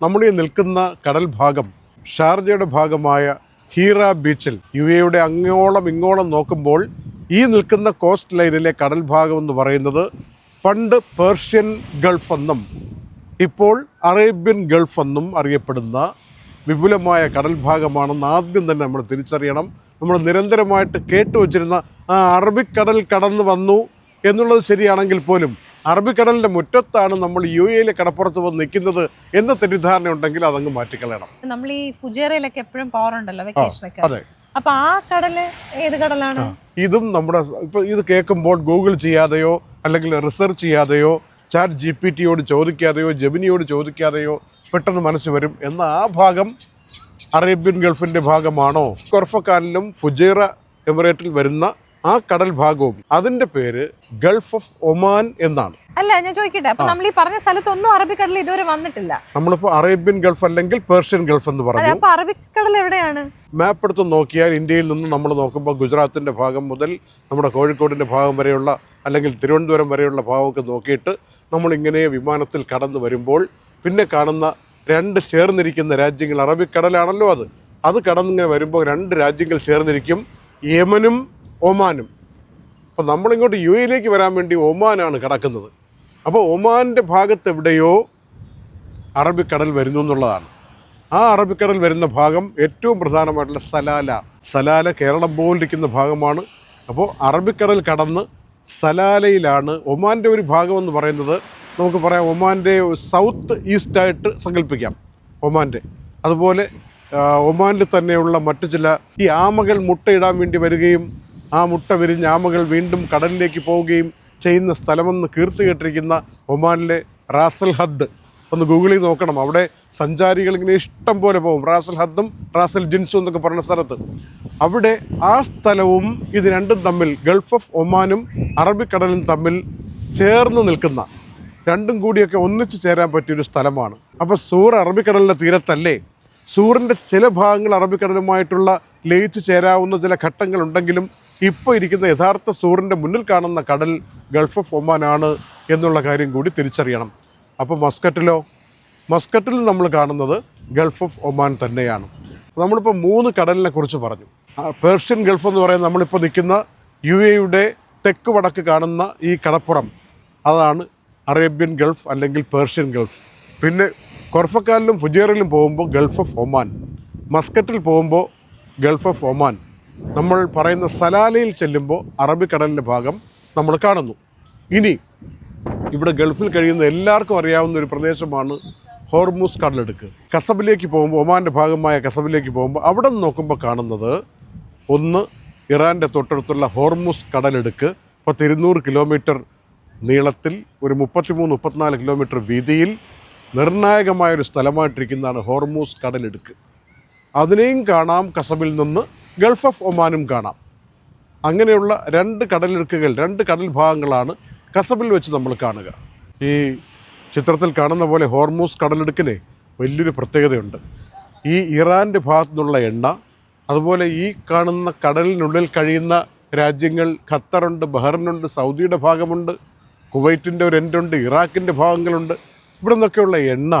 നമ്മൾ ഈ നിൽക്കുന്ന കടൽ ഭാഗം ഷാർജയുടെ ഭാഗമായ ഹീറ ബീച്ചിൽ യു എയുടെ അങ്ങോളം ഇങ്ങോളം നോക്കുമ്പോൾ ഈ നിൽക്കുന്ന കോസ്റ്റ് ലൈനിലെ കടൽ ഭാഗം എന്ന് പറയുന്നത് പണ്ട് പേർഷ്യൻ ഗൾഫ് എന്നും ഇപ്പോൾ അറേബ്യൻ ഗൾഫ് എന്നും അറിയപ്പെടുന്ന വിപുലമായ കടൽ ഭാഗമാണെന്ന് ആദ്യം തന്നെ നമ്മൾ തിരിച്ചറിയണം. നമ്മൾ നിരന്തരമായിട്ട് കേട്ടു വച്ചിരുന്ന ആ അറബിക്കടൽ കടന്നു വന്നു എന്നുള്ളത് ശരിയാണെങ്കിൽ പോലും അറബിക്കടലിന്റെ മുറ്റത്താണ് നമ്മൾ യു എയിലെ കടപ്പുറത്ത് വന്ന് നിൽക്കുന്നത് എന്ന തെറ്റിദ്ധാരണ ഉണ്ടെങ്കിൽ അതങ്ങ് മാറ്റിക്കളയണം. നമ്മൾ ഈ ഫുജേറയിലൊക്കെ എപ്പോഴും പോറുണ്ടല്ലോ വെക്കേഷനൊക്കെ അതെ. അപ്പൊ ആ കടൽ ഏത് കടലാണ്? ഇതും നമ്മുടെ ഇപ്പൊ ഇത് കേൾക്കുമ്പോൾ ഗൂഗിൾ ചെയ്യാതെയോ അല്ലെങ്കിൽ റിസർച്ച് ചെയ്യാതെയോ ചാറ്റ് ജി പി ടിയോട് ചോദിക്കാതെയോ ജെമിനിയോട് ചോദിക്കാതെയോ പെട്ടെന്ന് മനസ്സ് വരും. എന്ന ആ ഭാഗം അറേബ്യൻ ഗൾഫിന്റെ ഭാഗമാണോ? കൊർഫക്കാനിലും ഫുജേറ എമിറേറ്റിൽ വരുന്ന ആ കടൽ ഭാഗവും അതിന്റെ പേര് ഗൾഫ് ഓഫ് ഒമാൻ എന്നാണ്. അല്ല ഞാൻ ചോദിക്കട്ടെ അപ്പൊ നമ്മൾ ഈ പറഞ്ഞ സ്ഥലത്തൊന്നും അറബിക്കടൽ ഇതുവരെ വന്നിട്ടില്ല? നമ്മളിപ്പോ അറേബ്യൻ ഗൾഫ് അല്ലെങ്കിൽ പേർഷ്യൻ ഗൾഫ് എന്ന് പറഞ്ഞു. അപ്പൊ അറബിക്കടൽ എവിടെയാണ്? മാപ്പ് എടുത്ത് നോക്കിയാൽ ഇന്ത്യയിൽ നിന്ന് നമ്മൾ നോക്കുമ്പോൾ ഗുജറാത്തിന്റെ ഭാഗം മുതൽ നമ്മുടെ കോഴിക്കോടിന്റെ ഭാഗം വരെയുള്ള അല്ലെങ്കിൽ തിരുവനന്തപുരം വരെയുള്ള ഭാഗമൊക്കെ നോക്കിയിട്ട് നമ്മൾ ഇങ്ങനെ വിമാനത്തിൽ കടന്നു വരുമ്പോൾ പിന്നെ കാണുന്ന രണ്ട് ചേർന്നിരിക്കുന്ന രാജ്യങ്ങൾ അറബിക്കടലാണല്ലോ അത്. അത് കടന്നിങ്ങനെ വരുമ്പോൾ രണ്ട് രാജ്യങ്ങൾ ചേർന്നിരിക്കും. യമനും ഒമാനും. അപ്പോൾ നമ്മളിങ്ങോട്ട് യു എയിലേക്ക് വരാൻ വേണ്ടി ഒമാനാണ് കിടക്കുന്നത്. അപ്പോൾ ഒമാന്റെ ഭാഗത്ത് എവിടെയോ അറബിക്കടൽ വരുന്നു എന്നുള്ളതാണ്. ആ അറബിക്കടൽ വരുന്ന ഭാഗം ഏറ്റവും പ്രധാനമായിട്ടുള്ള സലാല. സലാല കേരളം പോലിരിക്കുന്ന ഭാഗമാണ്. അപ്പോൾ അറബിക്കടൽ കടന്ന് സലാലയിലാണ് ഒമാന്റെ ഒരു ഭാഗമെന്ന് പറയുന്നത്. നമുക്ക് പറയാം ഒമാന്റെ സൗത്ത് ഈസ്റ്റായിട്ട് സങ്കല്പിക്കാം ഒമാന്റെ അതുപോലെ ഒമാനിൽ തന്നെയുള്ള മറ്റു ചില ഈ ആമകൾ മുട്ടയിടാൻ വേണ്ടി വരികയും ആ മുട്ട വിരിഞ്ഞ് ആമകൾ വീണ്ടും കടലിലേക്ക് പോവുകയും ചെയ്യുന്ന സ്ഥലമെന്ന് കീർത്തി കേട്ടിരിക്കുന്ന ഒമാനിലെ റാസൽ ഹദ്. ഒന്ന് ഗൂഗിളിൽ നോക്കണം. അവിടെ സഞ്ചാരികൾ ഇങ്ങനെ ഇഷ്ടം പോലെ പോകും. റാസൽ ഹദ്ദും റാസൽ ജിൻസും എന്നൊക്കെ പറഞ്ഞ സ്ഥലത്ത്. അവിടെ ആ സ്ഥലവും ഇത് രണ്ടും തമ്മിൽ ഗൾഫ് ഓഫ് ഒമാനും അറബിക്കടലും തമ്മിൽ ചേർന്ന് നിൽക്കുന്ന രണ്ടും കൂടിയൊക്കെ ഒന്നിച്ചു ചേരാൻ പറ്റിയൊരു സ്ഥലമാണ്. അപ്പോൾ സൂർ അറബിക്കടലിന്റെ തീരത്തല്ലേ? സൂറിന്റെ ചില ഭാഗങ്ങൾ അറബിക്കടലുമായിട്ടുള്ള ലയിച്ചു ചേരാവുന്ന ചില ഘട്ടങ്ങളുണ്ടെങ്കിലും ഇപ്പോൾ ഇരിക്കുന്ന യഥാർത്ഥ സൂറിന്റെ മുന്നിൽ കാണുന്ന കടൽ ഗൾഫ് ഓഫ് ഒമാനാണ് എന്നുള്ള കാര്യം കൂടി തിരിച്ചറിയണം. അപ്പോൾ മസ്കറ്റിലോ? മസ്കറ്റിൽ നമ്മൾ കാണുന്നത് ഗൾഫ് ഓഫ് ഒമാൻ തന്നെയാണ്. നമ്മളിപ്പോൾ മൂന്ന് കടലിനെ കുറിച്ച് പറഞ്ഞു. പേർഷ്യൻ ഗൾഫ് എന്ന് പറയുന്നത് നമ്മളിപ്പോൾ നിൽക്കുന്ന യു എയുടെ തെക്ക് വടക്ക് കാണുന്ന ഈ കടപ്പുറം. അതാണ് അറേബ്യൻ ഗൾഫ് അല്ലെങ്കിൽ പേർഷ്യൻ ഗൾഫ്. പിന്നെ കൊർഫക്കാലിലും ഫുജേറിലും പോകുമ്പോൾ ഗൾഫ് ഓഫ് ഒമാൻ. മസ്കറ്റിൽ പോകുമ്പോൾ ഗൾഫ് ഓഫ് ഒമാൻ. നമ്മൾ പറയുന്ന സലാലയിൽ ചെല്ലുമ്പോൾ അറബിക്കടലിന്റെ ഭാഗം നമ്മൾ കാണുന്നു. ഇനി ഇവിടെ ഗൾഫിൽ കഴിയുന്ന എല്ലാവർക്കും അറിയാവുന്ന ഒരു പ്രദേശമാണ് ഹോർമൂസ് കടലെടുക്ക്. കസബിലേക്ക് പോകുമ്പോൾ ഒമാന്റെ ഭാഗമായ കസബിലേക്ക് പോകുമ്പോൾ അവിടെ നിന്ന് നോക്കുമ്പോൾ കാണുന്നത് ഒന്ന് ഇറാന്റെ തൊട്ടടുത്തുള്ള ഹോർമൂസ് കടലെടുക്ക്. പത്ത് ഇരുന്നൂറ് കിലോമീറ്റർ നീളത്തിൽ ഒരു മുപ്പത്തിമൂന്ന് മുപ്പത്തിനാല് കിലോമീറ്റർ വീതിയിൽ നിർണായകമായ ഒരു സ്ഥലമായിട്ടിരിക്കുന്നതാണ് ഹോർമൂസ് കടലെടുക്ക്. അതിനെയും കാണാം കസബിൽ നിന്ന് ഗൾഫ് ഓഫ് ഒമാനും കാണാം. അങ്ങനെയുള്ള രണ്ട് കടലിടുക്കുകൾ രണ്ട് കടൽ ഭാഗങ്ങളാണ് കസബിൽ വെച്ച് നമ്മൾ കാണുക. ഈ ചിത്രത്തിൽ കാണുന്ന പോലെ ഹോർമൂസ് കടലിടുക്കിന് വലിയൊരു പ്രത്യേകതയുണ്ട്. ഈ ഇറാന്റെ ഭാഗത്തു നിന്നുള്ള എണ്ണ അതുപോലെ ഈ കാണുന്ന കടലിനുള്ളിൽ കഴിയുന്ന രാജ്യങ്ങൾ ഖത്തറുണ്ട് ബഹറിനുണ്ട് സൗദിയുടെ ഭാഗമുണ്ട് കുവൈറ്റിന്റെ ഒരു എൻഡുണ്ട് ഇറാഖിന്റെ ഭാഗങ്ങളുണ്ട്. ഇവിടെ നിന്നൊക്കെയുള്ള എണ്ണ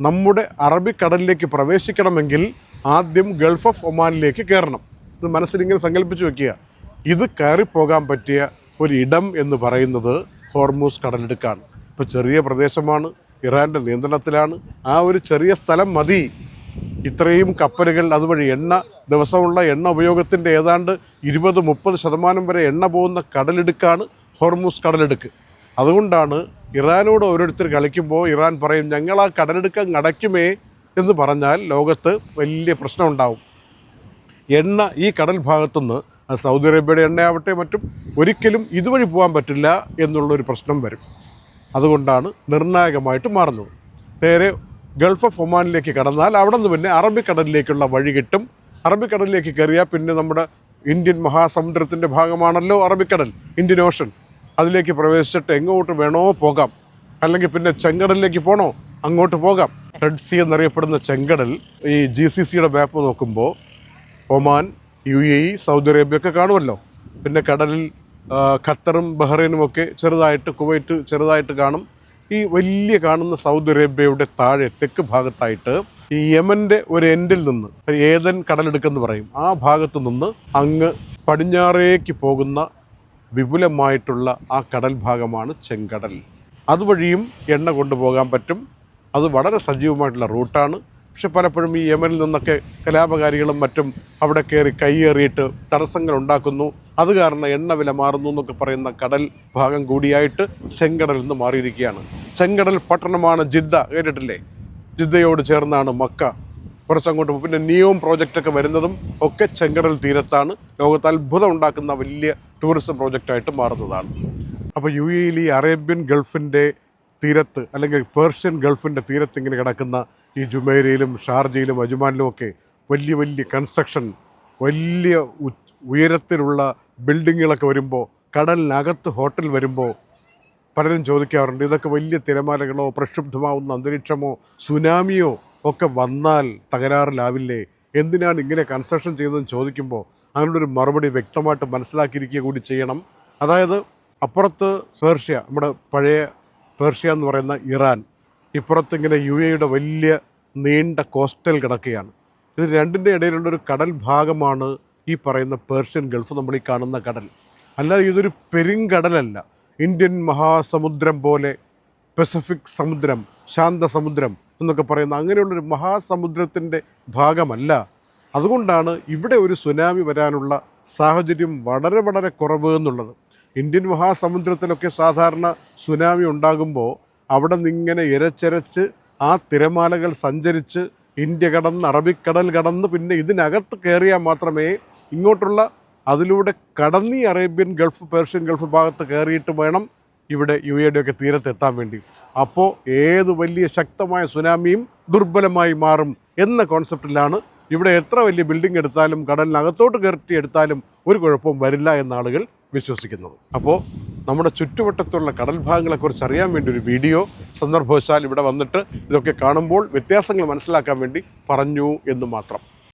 നമ്മുടെ അറബിക്കടലിലേക്ക് പ്രവേശിക്കണമെങ്കിൽ ആദ്യം ഗൾഫ് ഓഫ് ഒമാനിലേക്ക് കയറണം. ഇത് മനസ്സിൽ ഇങ്ങനെ സങ്കല്പിച്ച് വെക്കുക. ഇത് കയറിപ്പോകാൻ പറ്റിയ ഒരു ഇടം എന്ന് പറയുന്നത് ഹോർമൂസ് കടലിടുക്കാണ്. ഇപ്പോൾ ചെറിയ പ്രദേശമാണ് ഇറാന്റെ നിയന്ത്രണത്തിലാണ്. ആ ഒരു ചെറിയ സ്ഥലം മതി. ഇത്രയും കപ്പലുകൾ അതുവഴി എണ്ണ ദിവസമുള്ള എണ്ണ ഉപയോഗത്തിന്റെ ഏതാണ്ട് ഇരുപത് മുപ്പത് ശതമാനം വരെ എണ്ണ പോകുന്ന കടലിടുക്കാണ് ഹോർമൂസ് കടലിടുക്ക്. അതുകൊണ്ടാണ് ഇറാനോട് ഓരോരുത്തർ കളിക്കുമ്പോൾ ഇറാൻ പറയും ഞങ്ങൾ ആ കടലിടുക്കം അടയ്ക്കുമേ. എന്ന് പറഞ്ഞാൽ ലോകത്ത് വലിയ പ്രശ്നം ഉണ്ടാവും എണ്ണ ഈ കടൽ ഭാഗത്തുനിന്ന് സൗദി അറേബ്യയുടെ എണ്ണയാവട്ടെ മറ്റും ഒരിക്കലും ഇതുവഴി പോകാൻ പറ്റില്ല എന്നുള്ളൊരു പ്രശ്നം വരും. അതുകൊണ്ടാണ് നിർണായകമായിട്ട് മാറുന്നത്. നേരെ ഗൾഫ് ഓഫ് ഒമാനിലേക്ക് കടന്നാൽ അവിടെ നിന്ന് പിന്നെ അറബിക്കടലിലേക്കുള്ള വഴി കിട്ടും. അറബിക്കടലിലേക്ക് കയറിയാൽ പിന്നെ നമ്മുടെ ഇന്ത്യൻ മഹാസമുദ്രത്തിന്റെ ഭാഗമാണല്ലോ അറബിക്കടൽ ഇന്ത്യൻ ഓഷൻ. അതിലേക്ക് പ്രവേശിച്ചിട്ട് എങ്ങോട്ട് വേണോ പോകാം. അല്ലെങ്കിൽ പിന്നെ ചെങ്കടലിലേക്ക് പോകണോ അങ്ങോട്ട് പോകാം. റെഡ് സി എന്നറിയപ്പെടുന്ന ചെങ്കടൽ ഈ ജി സി സിയുടെ മാപ്പ് നോക്കുമ്പോൾ Oman U A E Saudi Arabia ഒക്കെ കാണുമല്ലോ. പിന്നെ കടലിൽ ഖത്തറും ബഹ്റൈനും ഒക്കെ ചെറുതായിട്ട് കുവൈറ്റ് ചെറുതായിട്ട് കാണും. ഈ വലിയ കാണുന്ന സൗദി അറേബ്യയുടെ താഴെ തെക്ക് ഭാഗത്തായിട്ട് ഈ യമന്റെ ഒരു എൻഡിൽ നിന്ന് ഏതൻ കടലെടുക്കെന്ന് പറയും. ആ ഭാഗത്തു നിന്ന് അങ്ങ് പടിഞ്ഞാറേക്ക് പോകുന്ന വിപുലമായിട്ടുള്ള ആ കടൽ ഭാഗമാണ് ചെങ്കടൽ. അതുവഴിയും എണ്ണ കൊണ്ടുപോകാൻ പറ്റും. അത് വളരെ സജീവമായിട്ടുള്ള റൂട്ടാണ്. പക്ഷെ പലപ്പോഴും ഈ യമനിൽ നിന്നൊക്കെ കലാപകാരികളും മറ്റും അവിടെ കയറി കൈയേറിയിട്ട് തടസ്സങ്ങൾ ഉണ്ടാക്കുന്നു. അത് കാരണം എണ്ണ വില മാറുന്നു എന്നൊക്കെ പറയുന്ന കടൽ ഭാഗം കൂടിയായിട്ട് ചെങ്കടലിൽ നിന്ന് മാറിയിരിക്കുകയാണ്. ചെങ്കടൽ പട്ടണമാണ് ജിദ്ദ കേട്ടിട്ടില്ലേ? ജിദ്ദയോട് ചേർന്നാണ് മക്ക. കുറച്ചങ്ങോട്ട്. പിന്നെ നിയോം പ്രോജക്റ്റൊക്കെ വരുന്നതും ഒക്കെ ചെങ്കടൽ തീരത്താണ്. ലോകത്ത് അത്ഭുതം ഉണ്ടാക്കുന്ന വലിയ ടൂറിസം പ്രോജക്റ്റായിട്ട് മാറുന്നതാണ്. അപ്പോൾ യു എയിൽ ഈ അറേബ്യൻ ഗൾഫിന്റെ തീരത്ത് അല്ലെങ്കിൽ പേർഷ്യൻ ഗൾഫിന്റെ തീരത്ത് ഇങ്ങനെ കിടക്കുന്ന ഈ ജുമേരയിലും ഷാർജയിലും അജുമാനിലും ഒക്കെ വലിയ വലിയ കൺസ്ട്രക്ഷൻ വലിയ ഉയരത്തിലുള്ള ബിൽഡിങ്ങുകളൊക്കെ വരുമ്പോൾ കടലിനകത്ത് ഹോട്ടൽ വരുമ്പോൾ പലരും ചോദിക്കാറുണ്ട് ഇതൊക്കെ വലിയ തിരമാലകളോ പ്രക്ഷുബ്ധമാവുന്ന അന്തരീക്ഷമോ സുനാമിയോ ഒക്കെ വന്നാൽ തകരാറിലാവില്ലേ? എന്തിനാണ് ഇങ്ങനെ കൺസ്ട്രക്ഷൻ ചെയ്തതെന്ന് ചോദിക്കുമ്പോൾ അതിനോടൊരു മറുപടി വ്യക്തമായിട്ട് മനസ്സിലാക്കിയിരിക്കുക കൂടി ചെയ്യണം. അതായത് അപ്പുറത്ത് പേർഷ്യ നമ്മുടെ പഴയ പേർഷ്യ എന്ന് പറയുന്ന ഇറാൻ ഇപ്പുറത്തിങ്ങനെ യു എയുടെ വലിയ നീണ്ട കോസ്റ്റൽ കിടക്കുകയാണ്. ഇത് രണ്ടിന്റെ ഇടയിലുള്ള ഒരു കടൽ ഭാഗമാണ് ഈ പറയുന്ന പേർഷ്യൻ ഗൾഫ്. നമ്മൾ ഈ കാണുന്ന കടൽ. അല്ലാതെ ഇതൊരു പെരുങ്കടലല്ല ഇന്ത്യൻ മഹാസമുദ്രം പോലെ പസഫിക് സമുദ്രം ശാന്ത സമുദ്രം എന്നൊക്കെ പറയുന്ന അങ്ങനെയുള്ളൊരു മഹാസമുദ്രത്തിന്റെ ഭാഗമല്ല. അതുകൊണ്ടാണ് ഇവിടെ ഒരു സുനാമി വരാനുള്ള സാഹചര്യം വളരെ വളരെ കുറവ് എന്നുള്ളത്. ഇന്ത്യൻ മഹാസമുദ്രത്തിലൊക്കെ സാധാരണ സുനാമി ഉണ്ടാകുമ്പോൾ അവിടെ നിന്നിങ്ങനെ ഇരച്ചരച്ച് ആ തിരമാലകൾ സഞ്ചരിച്ച് ഇന്ത്യ കടന്ന് അറബിക്കടൽ കടന്ന് പിന്നെ ഇതിനകത്ത് കയറിയാൽ മാത്രമേ ഇങ്ങോട്ടുള്ള അതിലൂടെ കടന്നീ അറേബ്യൻ ഗൾഫ് പേർഷ്യൻ ഗൾഫ് ഭാഗത്ത് കയറിയിട്ട് വേണം ഇവിടെ യു എയുടെ ഒക്കെ തീരത്തെത്താൻ വേണ്ടി. അപ്പോൾ ഏത് വലിയ ശക്തമായ സുനാമിയും ദുർബലമായി മാറും എന്ന കോൺസെപ്റ്റിലാണ് ഇവിടെ എത്ര വലിയ ബിൽഡിംഗ് എടുത്താലും കടലിനകത്തോട്ട് കയറ്റി എടുത്താലും ഒരു കുഴപ്പവും വരില്ല എന്ന ആളുകൾ വിശ്വസിക്കുന്നത്. അപ്പോൾ നമ്മുടെ ചുറ്റുവട്ടത്തുള്ള കടൽ ഭാഗങ്ങളെക്കുറിച്ച് അറിയാൻ വേണ്ടി ഒരു വീഡിയോ സന്ദർഭവശാൽ ഇവിടെ വന്നിട്ട് ഇതൊക്കെ കാണുമ്പോൾ വ്യത്യാസങ്ങൾ മനസ്സിലാക്കാൻ വേണ്ടി പറഞ്ഞു എന്ന് മാത്രം.